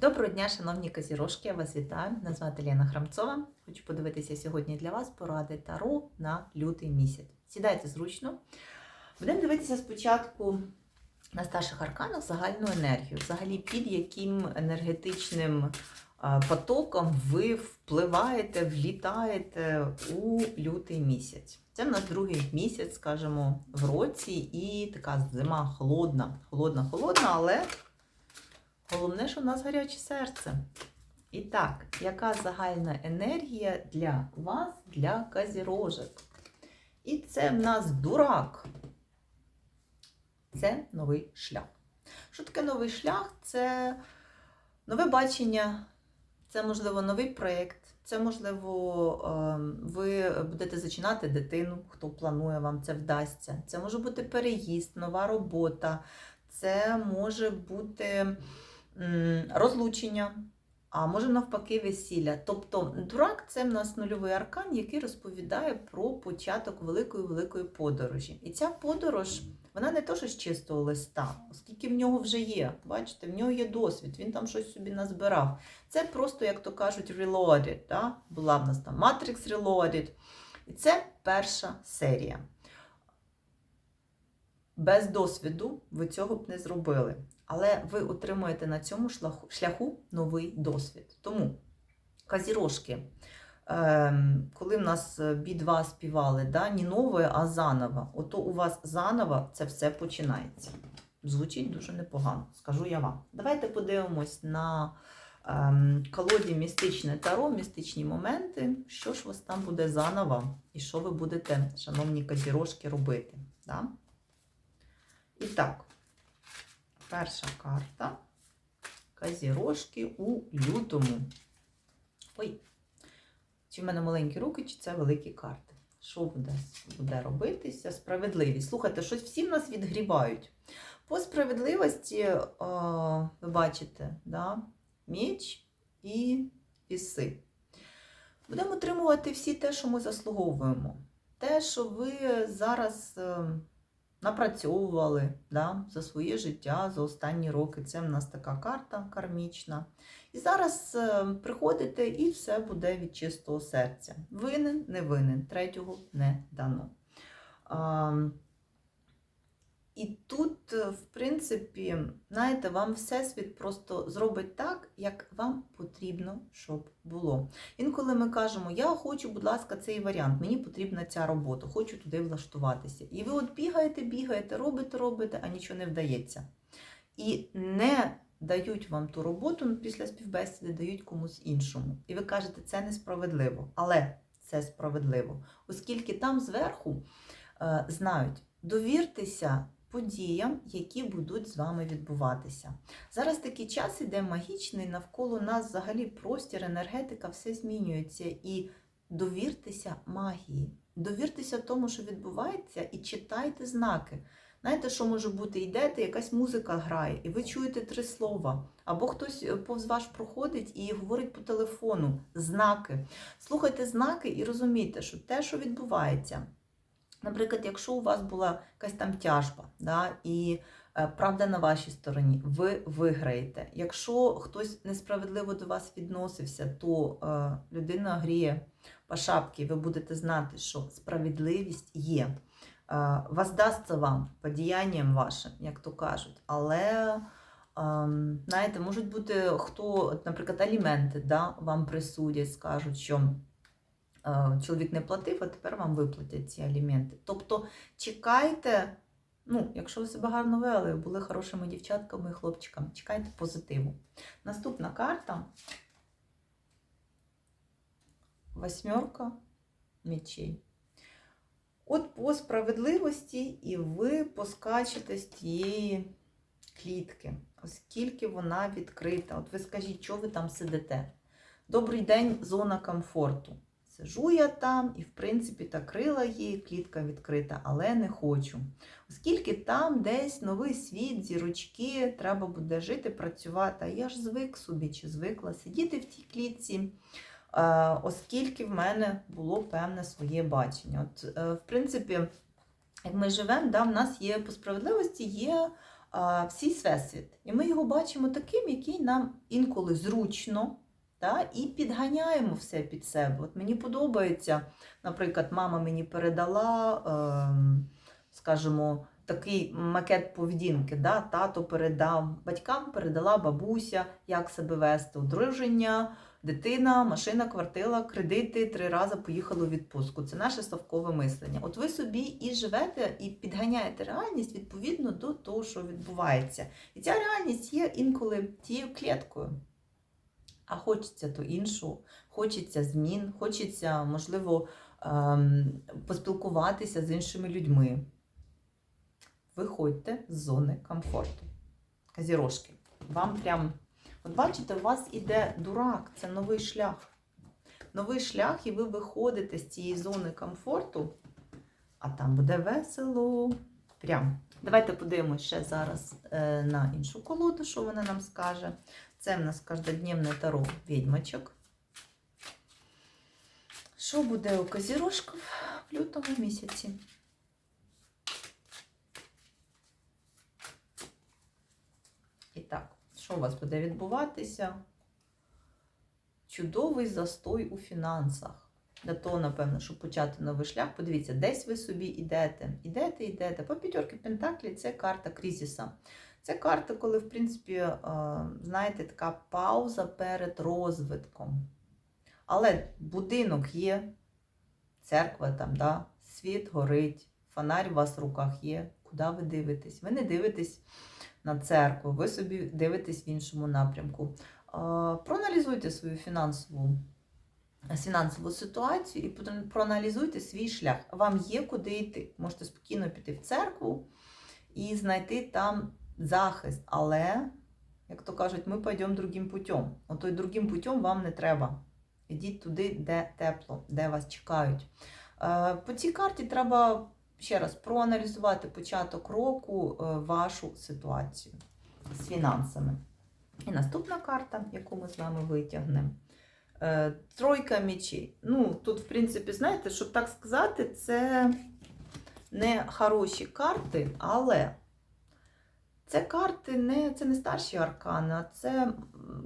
Доброго дня, шановні казірожки, я вас вітаю. Мене звати Лена Храмцова. Хочу подивитися сьогодні для вас поради Таро на лютий місяць. Сідайте зручно. Будемо дивитися спочатку на старших арканах загальну енергію, взагалі під яким енергетичним потоком ви впливаєте, влітаєте у лютий місяць. Це в нас другий місяць, скажімо, в році, і така зима холодна, холодна, холодна, але Головне, що в нас гаряче серце. І так, яка загальна енергія для вас, для казірожок? І це в нас дурак. Це новий шлях. Що таке новий шлях? Це нове бачення, це, можливо, новий проєкт. Це, можливо, ем, ви будете зачинати дитину, хто планує, вам це вдасться. Це може бути переїзд, нова робота, це може бути розлучення, а може навпаки весілля. Тобто дурак це в нас нульовий аркан, який розповідає про початок великої великої подорожі. І ця подорож, вона не то, що з чистого листа, оскільки в нього вже є. Бачите, в нього є досвід, він там щось собі назбирав. Це просто, як то кажуть, reloaded. Да? Була в нас там Matrix Reloaded. І це перша серія. Без досвіду ви цього б не зробили. Але ви отримуєте на цьому шляху, новий досвід. Тому казірожки, ем, коли в нас бі-2 співали, да, не нове, а заново, ото у вас заново це все починається. Звучить дуже непогано, скажу я вам. Давайте подивимось на ем, колоді містичне таро, містичні моменти, що ж у вас там буде заново, і що ви будете, шановні казірожки, робити. Да? І так. Перша карта Казірожки у лютому. Ой, чи в мене маленькі руки, чи це великі карти? Що буде буде робитися? Справедливість. Слухайте, щось всі в нас відгрібають. По справедливості, о, ви бачите, да? меч і віси. Будемо отримувати всі те, що ми заслуговуємо. Те, що ви зараз напрацьовували да, за своє життя, за останні роки. Це в нас така карта кармічна. І зараз е, приходите і все буде від чистого серця. Винен, не винен, третього не дано. І тут, е, в принципі, знаєте, вам Всесвіт просто зробить так, як вам потрібно, щоб було. Інколи ми кажемо, я хочу, будь ласка, цей варіант, мені потрібна ця робота, хочу туди влаштуватися. І ви от бігаєте, бігаєте, робите, робите, а нічого не вдається. І не дають вам ту роботу після співбесіди, дають комусь іншому. І ви кажете, це несправедливо. Але це справедливо, оскільки там зверху е, знають, довіртеся подіям, які будуть з вами відбуватися. Зараз такий час іде магічний, навколо нас взагалі простір, енергетика, все змінюється. І довіртеся магії, довіртеся тому, що відбувається, і читайте знаки. Знаєте, що може бути? Йдете, якась музика грає, і ви чуєте три слова. Або хтось повз ваш проходить і говорить по телефону знаки. Слухайте знаки і розумійте, що те, що відбувається. Наприклад, якщо у вас була якась там тяжба, да, і е, правда на вашій стороні, ви виграєте. Якщо хтось несправедливо до вас відносився, то е, людина гріє по шапці, ви будете знати, що справедливість є. Е, воздасться вам по діянням вашим, як то кажуть. Але, ем, знаєте, можуть бути хто, наприклад, аліменти да, вам присудять, скажуть, що. Е, чоловік не платив, а тепер вам виплатять ці аліменти. Тобто чекайте, ну, якщо ви себе гарно вели, були хорошими дівчатками і хлопчиками, чекайте позитиву. Наступна карта восьмерка мечей. От по справедливості, і ви поскачете з тієї клітки, оскільки вона відкрита. От ви скажіть, що ви там сидите? Добрий день, зона комфорту. Сижу я там і, в принципі, та крила є, клітка відкрита, але не хочу. Оскільки там десь новий світ, зірочки, треба буде жити, працювати. А я ж звик собі чи звикла сидіти в тій клітці, оскільки в мене було певне своє бачення. От, е, В принципі, як ми живемо, да, в нас є по справедливості є всій всесвіт. І ми його бачимо таким, який нам інколи зручно. Та, і підганяємо все під себе. От мені подобається, наприклад, мама мені передала, е, скажімо, такий макет поведінки. Да? Тато передав батькам, передала бабуся, як себе вести, одруження, дитина, машина, квартира, кредити, три рази поїхали у відпустку. Це наше ставкове мислення. От ви собі і живете, і підганяєте реальність відповідно до того, що відбувається. І ця реальність є інколи тією кліткою. А хочеться то іншу, хочеться змін, хочеться, можливо, ем, поспілкуватися з іншими людьми. Виходьте з зони комфорту. Казірошки. Вам прям, от бачите, у вас іде дурак, це новий шлях. Новий шлях, і ви виходите з цієї зони комфорту, а там буде весело. Прям. Давайте подивимося ще зараз е, на іншу колоду, що вона нам скаже. Це в нас каждодневне таро відьмачок. Що буде у козірожків в лютому місяці? І так, що у вас буде відбуватися? Чудовий застой у фінансах. Для того, напевно, щоб почати новий шлях, подивіться, десь ви собі йдете. Ідете, йдете. По п'ятерки Пентаклі це карта кризиса. Це карта, коли, в принципі, е, знаєте, така пауза перед розвитком. Але будинок є, церква там, да, світ горить, фонарь у вас в руках є. Куди ви дивитесь? Ви не дивитесь на церкву, ви собі дивитесь в іншому напрямку. Е, проаналізуйте свою фінансову. Фінансову ситуацію і проаналізуйте свій шлях. Вам є куди йти. Можете спокійно піти в церкву і знайти там захист, але, як то кажуть, ми пойдемо другим путем. Ото й другим путем вам не треба. Ідіть туди, де тепло, де вас чекають. Е, по цій карті треба ще раз проаналізувати початок року е, вашу ситуацію з фінансами. І наступна карта, яку ми з вами витягнемо. Е, тройка мечей. Ну, тут, в принципі, знаєте, щоб так сказати, це не хороші карти, але це карти не це не старші аркани, а це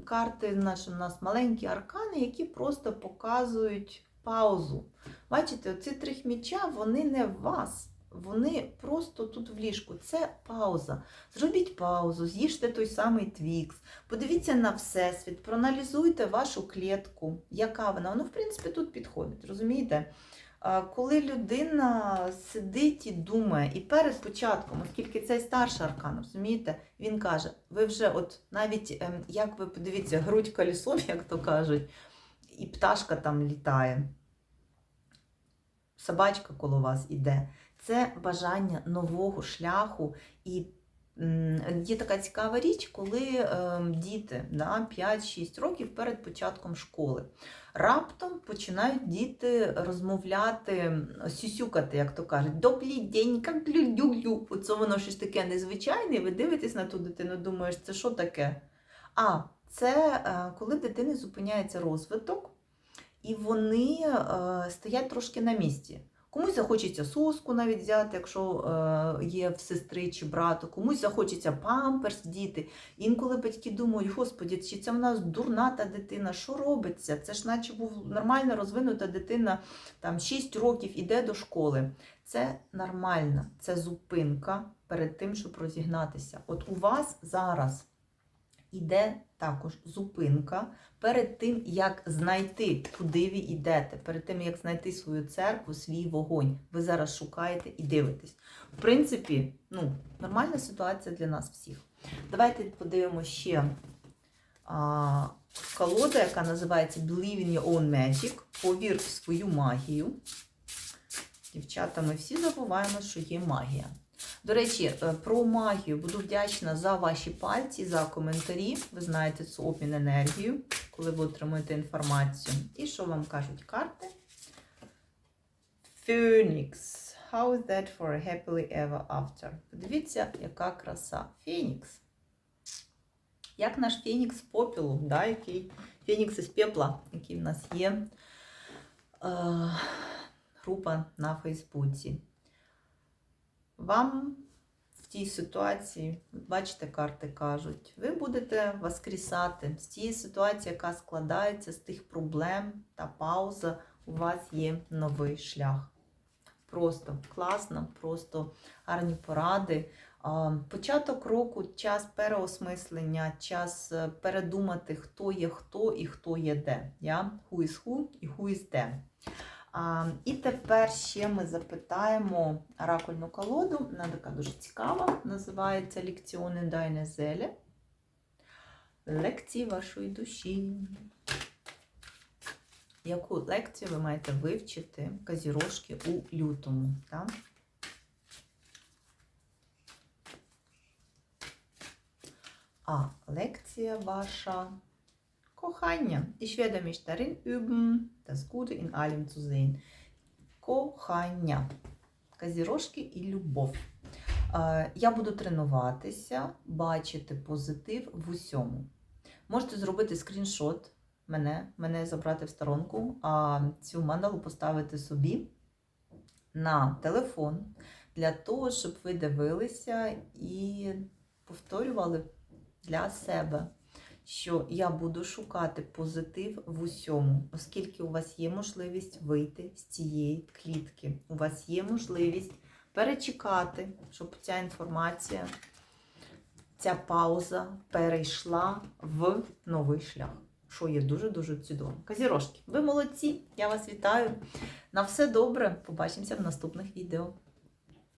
карти наші, у нас маленькі аркани, які просто показують паузу. Бачите, оці три міча, вони не в вас. Вони просто тут в ліжку. Це пауза. Зробіть паузу, з'їжте той самий твікс, подивіться на всесвіт, проаналізуйте вашу клітку, яка вона. Воно, в принципі, тут підходить. Розумієте? Коли людина сидить і думає, і перед початком, оскільки цей старший аркан, розумієте, він каже, ви вже, от навіть ем, як ви подивіться, грудь колісом, як то кажуть, і пташка там літає, собачка коло вас іде. Це бажання нового шляху і Є така цікава річ, коли ем, діти да, 5-6 років перед початком школи раптом починають діти розмовляти, сюсюкати, як то кажуть, «Добрий день, як люблю. Оце воно щось таке незвичайне, ви дивитесь на ту дитину, думаєш, це що таке? А це е, коли в дитини зупиняється розвиток, і вони е, стоять трошки на місці. Комусь захочеться соску навіть взяти, якщо е, є в сестри чи брату, комусь захочеться памперс діти. Інколи батьки думають, господі, чи це в нас дурна та дитина, що робиться? Це ж наче був нормально розвинута дитина, там 6 років іде до школи. Це нормально, це зупинка перед тим, щоб розігнатися. От у вас зараз іде також зупинка перед тим, як знайти, куди ви йдете, перед тим, як знайти свою церкву, свій вогонь. Ви зараз шукаєте і дивитесь. В принципі, ну, нормальна ситуація для нас всіх. Давайте подивимося ще а, колода, яка називається Believe in your own magic. Повір в свою магію. Дівчата, ми всі забуваємо, що є магія. До речі, е, про магію буду вдячна за ваші пальці, за коментарі. Ви знаєте, це обмін енергією, коли ви отримуєте інформацію. І що вам кажуть карти? Phoenix. How is that for a happily ever after? Подивіться, яка краса. Фенікс. Як наш Фенікс попілу, да, який Фенікс із пепла, який в нас є. Е, група на Фейсбуці вам в тій ситуації, бачите, карти кажуть, ви будете воскресати з тієї ситуації, яка складається з тих проблем та пауза, у вас є новий шлях. Просто класно, просто гарні поради. Початок року, час переосмислення, час е, передумати, хто є хто і хто є де. Я? Who is who і who is де. І тепер ще ми запитаємо оракульну колоду. Вона така дуже цікава. Називається Лекціони Дайне Зеле. Лекції вашої душі. Яку лекцію ви маєте вивчити казірошки у лютому? Так? А лекція ваша кохання. Ich werde mich darin üben, das Gute in allem zu sehen. Кохання. Казірошки і любов. Е, Я буду тренуватися, бачити позитив в усьому. Можете зробити скріншот мене, мене забрати в сторонку, а цю мандалу поставити собі на телефон для того, щоб ви дивилися і повторювали для себе, що я буду шукати позитив в усьому, оскільки у вас є можливість вийти з цієї клітки. У вас є можливість перечекати, щоб ця інформація, ця пауза перейшла в новий шлях. Що є дуже-дуже чудово. Казірошки, ви молодці! Я вас вітаю. На все добре. Побачимося в наступних відео.